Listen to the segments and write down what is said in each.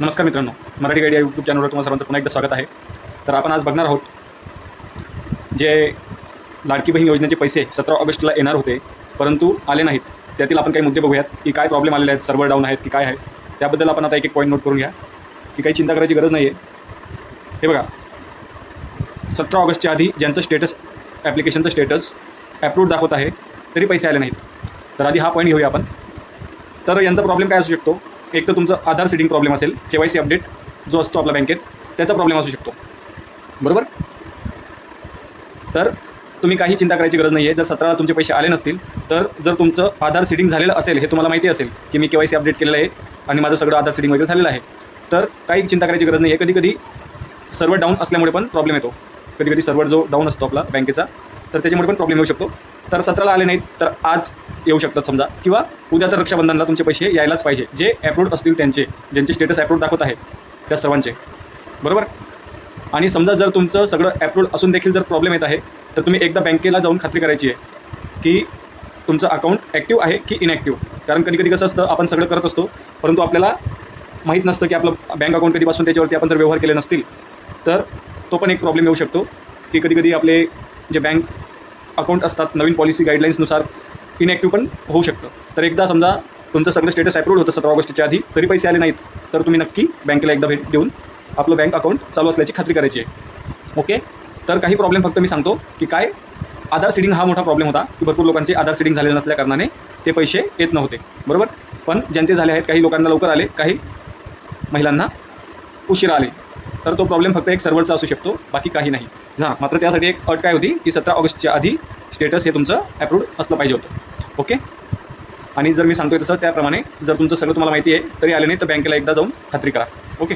नमस्कार मित्रांनो मराठी गाडी या यूट्यूब चॅनलवर तुम्हाला सर्वांचं पुन्हा एकदा स्वागत आहे. तर आपण आज बघणार आहोत जे लाडकी बहीण योजनेचे पैसे सतरा ऑगस्टला येणार होते परंतु आले नाहीत. त्यातील आपण काही मुद्दे बघूयात की काय प्रॉब्लेम आलेले आहेत सर्व्हर डाऊन आहेत की काय आहे त्याबद्दल आपण आता एक एक पॉईंट नोट करून घ्या की काही चिंता करायची गरज नाही आहे हे बघा सतरा ऑगस्टच्या आधी ज्यांचं स्टेटस ॲप्लिकेशनचं स्टेटस ॲप्रूव्ड दाखवत आहे तरी पैसे आले नाहीत. तर आधी हा पॉईंट घेऊया आपण. तर यांचा प्रॉब्लेम काय असू शकतो? एक तर तुमचं आधार सीडिंग प्रॉब्लेम असेल के वाय सी अपडेट जो असतो आपल्या बँकेत त्याचा प्रॉब्लेम असू शकतो. बरोबर? तर तुम्ही काही चिंता करायची गरज नाही आहे जर सतराला तुमचे पैसे आले नसतील तर जर तुमचं आधार सिडिंग झालेलं असेल हे तुम्हाला माहिती असेल की मी के वाय सी अपडेट केलेलं आहे आणि माझं सगळं आधार सिडिंग वगैरे झालेलं आहे तर काही चिंता करायची गरज नाही आहे कधी कधी सर्व्हर डाऊन असल्यामुळे पण प्रॉब्लेम येतो. कधी कधी सर्व्हर जो डाऊन असतो आपला बँकेचा तर त्याच्यामुळे पण प्रॉब्लेम येऊ शकतो. तर सतराला आले नाहीत तर आज येऊ शकतात समजा. किंवा उद्या तर रक्षाबंधनला तुमचे पैसे यायलाच पाहिजे. जे ॲप्रूव्ड असतील त्यांचे ज्यांचे स्टेटस ॲप्रूव्ड दाखवत आहे त्या सर्वांचे. बरोबर? आणि समजा जर तुमचं सगळं ॲप्रूड असून देखील जर प्रॉब्लेम येत आहे तर तुम्ही एकदा बँकेला जाऊन खात्री करायची आहे की तुमचं अकाउंट ॲक्टिव्ह आहे की इनॲक्टिव्ह कारण कधी कधी कसं असतं आपण सगळं करत असतो परंतु आपल्याला माहीत नसतं की आपलं बँक अकाउंट कधीपासून त्याच्यावरती आपण जर व्यवहार केले नसतील तर तो पण एक प्रॉब्लेम येऊ शकतो की कधी कधी आपले जे बँक अकाउंट असतात नवीन पॉलिसी गाईडलाईन्सनुसार इनॅक्टिव्ह पण होऊ शकतं. तर एकदा समजा तुमचं सगळं स्टेटस ॲप्रूव्ड होतं सतरा ऑगस्टच्या आधी तरी पैसे आले नाहीत तर तुम्ही नक्की बँकेला एकदा भेट देऊन आपलं बँक अकाउंट चालू असल्याची खात्री करायची आहे. ओके तर काही प्रॉब्लेम फक्त मी सांगतो की काय? आधार सीडिंग हा मोठा प्रॉब्लेम होता की भरपूर लोकांचे आधार सीडिंग झालेले नसल्या कारणाने ते पैसे येत नव्हते. बरोबर? पण ज्यांचे झाले आहेत काही लोकांना लवकर आले काही महिलांना उशिरा आले. तर तो प्रॉब्लेम फक्त एक सर्व्हरचा असू शकतो बाकी काही नाही. हां मात्र त्यासाठी एक अट काय होती की सतरा ऑगस्टच्या आधी स्टेटस हे तुमचं अप्रूव्ड असलं पाहिजे होतं. ओके आणि जर मी सांगतोय तसं त्याप्रमाणे जर तुमचं सगळं तुम्हाला माहिती आहे तरी आले नाही तर बँकेला एकदा जाऊन खात्री करा. ओके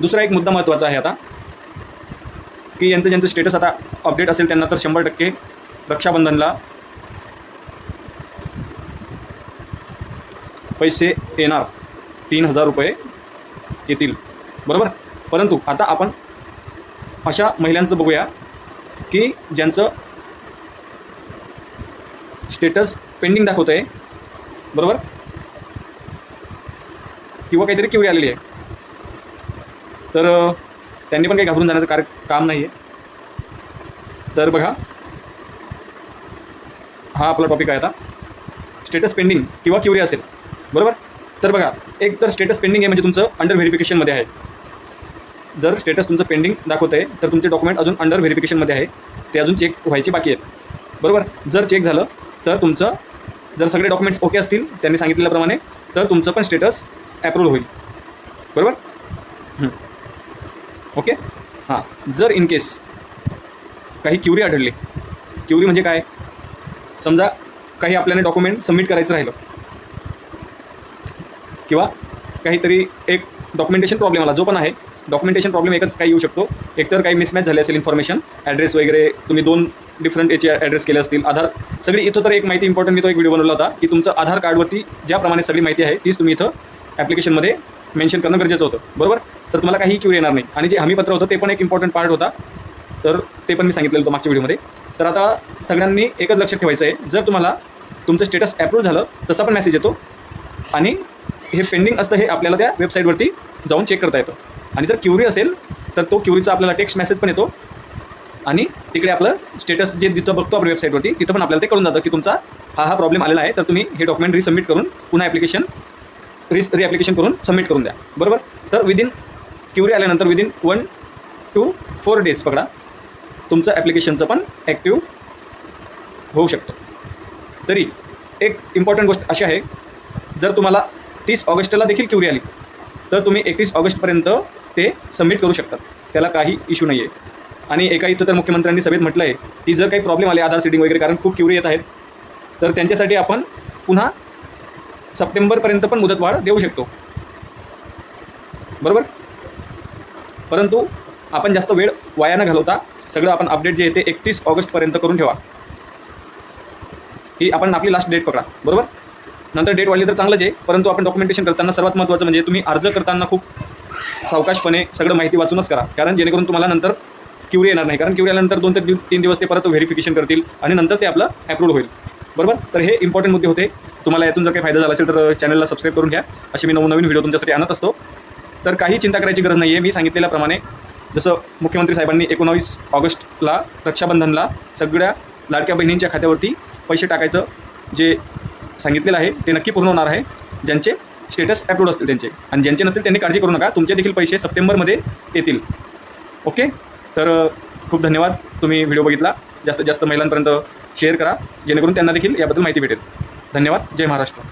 दुसरा एक मुद्दा महत्त्वाचा आहे आता की यांचं ज्यांचं स्टेटस आता अपडेट असेल त्यांना तर शंभर टक्के रक्षाबंधनला पैसे येणार. तीन हजार रुपये येतील. बरोबर? परंतु आता आपण अशा महिलांचं बघूया की ज्यांचं स्टेटस पेंडिंग दाखवतं आहे बरोबर? किंवा काहीतरी क्युरी आलेली आहे. तर त्यांनी पण काही घाबरून जाण्याचं कार काम नाही आहे तर बघा. हा आपला टॉपिक आहे आता. स्टेटस पेंडिंग किंवा क्युरी असेल. बरोबर? तर बघा एक तर स्टेटस पेंडिंग आहे म्हणजे तुमचं अंडर व्हेरिफिकेशनमध्ये आहे. जर स्टेटस तुमचं पेंडिंग दाखवत आहे तर तुमचे डॉक्युमेंट अजून अंडर व्हेरिफिकेशनमध्ये आहे. ते अजून चेक व्हायचे बाकी आहेत. बरोबर? जर चेक झालं तर तुमचं जर सगळे डॉक्युमेंट्स ओके असतील त्यांनी सांगितल्याप्रमाणे तर तुमचं पण स्टेटस ॲप्रूव्ह होईल. बरोबर? ओके हां. जर इन केस काही क्युरी आढळली क्युरी म्हणजे काय? समजा काही आपल्याला डॉक्युमेंट सबमिट करायचं राहिलं किंवा काहीतरी एक डॉक्युमेंटेशन प्रॉब्लेम आला जो पण आहे डॉक्युमेंटेशन प्रॉब्लेम एकच काही येऊ शकतो. एकतर काही मिसमॅच झाले असेल इन्फॉर्मेशन ॲड्रेस वगैरे तुम्ही दोन डिफरंट याचे ॲड्रेस केले असतील आधार. सगळी इथं तर एक माहिती इम्पॉर्टंट मी तो एक व्हिडिओ बनवला होता की तुमचं आधार कार्डवरती ज्याप्रमाणे सगळी माहिती आहे तीच तुम्ही इथं ॲप्लिकेशनमध्ये मेन्शन करणं गरजेचं होतं. बरोबर? तर तुम्हाला काही क्यू येणार नाही. आणि जे हमीपत्र होतं ते पण एक इम्पॉर्टंट पार्ट होता. तर ते पण मी सांगितलेलं होतं मागच्या व्हिडिओमध्ये तर आता सगळ्यांनी एकच लक्षात ठेवायचं आहे. जर तुम्हाला तुमचं स्टेटस ॲप्रूव्ह झालं तसा पण मेसेज येतो. आणि हे पेंडिंग असतं हे आपल्याला त्या वेबसाईटवरती जाऊन चेक करता येतं. आणि जर क्युरी असेल तर तो क्युरीचा आपल्याला टेक्स्ट मेसेज पण येतो. आणि तिकडे आपलं स्टेटस जे तिथं बघतो आपण वेबसाईटवरती तिथं पण आपल्याला ते कळून जातं की तुमचा हा हा प्रॉब्लेम आलेला आहे. तर तुम्ही हे डॉक्युमेंट रिसबमिट करून पुन्हा ॲप्लिकेशन रिस रिॲप्लिकेशन करून सबमिट करून द्या. बरोबर? तर विदिन क्युरी आल्यानंतर within one two four days पकडा तुमचं ॲप्लिकेशनचं पण ॲक्टिव्ह होऊ शकतं. तरी एक इम्पॉर्टंट गोष्ट अशी आहे जर तुम्हाला तीस ऑगस्टला देखील क्युरी आली तर तुम्ही एकतीस ऑगस्टपर्यंत ते सबमिट करू शकतात. त्याला काही इश्यू नाही आहे आणि एका इथं तर मुख्यमंत्र्यांनी सभेत म्हटलं आहे की जर काही प्रॉब्लेम आले आधार सिटिंग वगैरे कारण खूप क्युरी येत आहेत तर त्यांच्यासाठी आपण पुन्हा सप्टेंबरपर्यंत पण मुदतवाढ देऊ शकतो. बरोबर? परंतु आपण जास्त वेळ वाया न घालवता सगळं आपण अपडेट जे आहे ते एकतीस ऑगस्टपर्यंत करून ठेवा. ही आपण आपली लास्ट डेट पकडा. बरोबर? नंतर डेट वाढली तर चांगलंच आहे परंतु आपण डॉक्युमेंटेशन करताना सर्वात महत्त्वाचं म्हणजे तुम्ही अर्ज करताना खूप सावकाशपणे सगळं माहिती वाचूनच करा. कारण जेणेकरून तुम्हाला नंतर क्युरी येणार नाही. कारण क्युरी आल्यानंतर दोन ते दि- तीन दिवस ते परत व्हेरिफिकेशन करतील आणि नंतर ते आपलं ॲप्रूव्ह होईल. बरोबर? तर हे इम्पॉर्टंट मुद्दे होते. तुम्हाला यातून जर काही फायदा झाला असेल तर चॅनलला सबस्क्राईब करून घ्या. असे मी नवनवीन व्हिडिओ तुमच्यासाठी आणत असतो. तर काही चिंता करायची गरज नाही आहे मी सांगितलेल्याप्रमाणे जसं मुख्यमंत्री साहेबांनी एकोणावीस ऑगस्टला रक्षाबंधनला सगळ्या लाडक्या बहिणींच्या खात्यावरती पैसे टाकायचं जे सांगितलेलं आहे ते नक्की पूर्ण होणार आहे. ज्यांचे स्टेटस अपलोड असतील त्यांचे. आणि ज्यांचे नसतील त्यांनी काळजी करू नका. तुमचे देखील पैसे सप्टेंबरमध्ये येतील. ओके? तर खूप धन्यवाद. तुम्ही व्हिडिओ बघितला. जास्तीत जास्त महिलांपर्यंत शेअर करा. जेणेकरून त्यांना देखील याबद्दल माहिती भेटेल. धन्यवाद. जय महाराष्ट्र.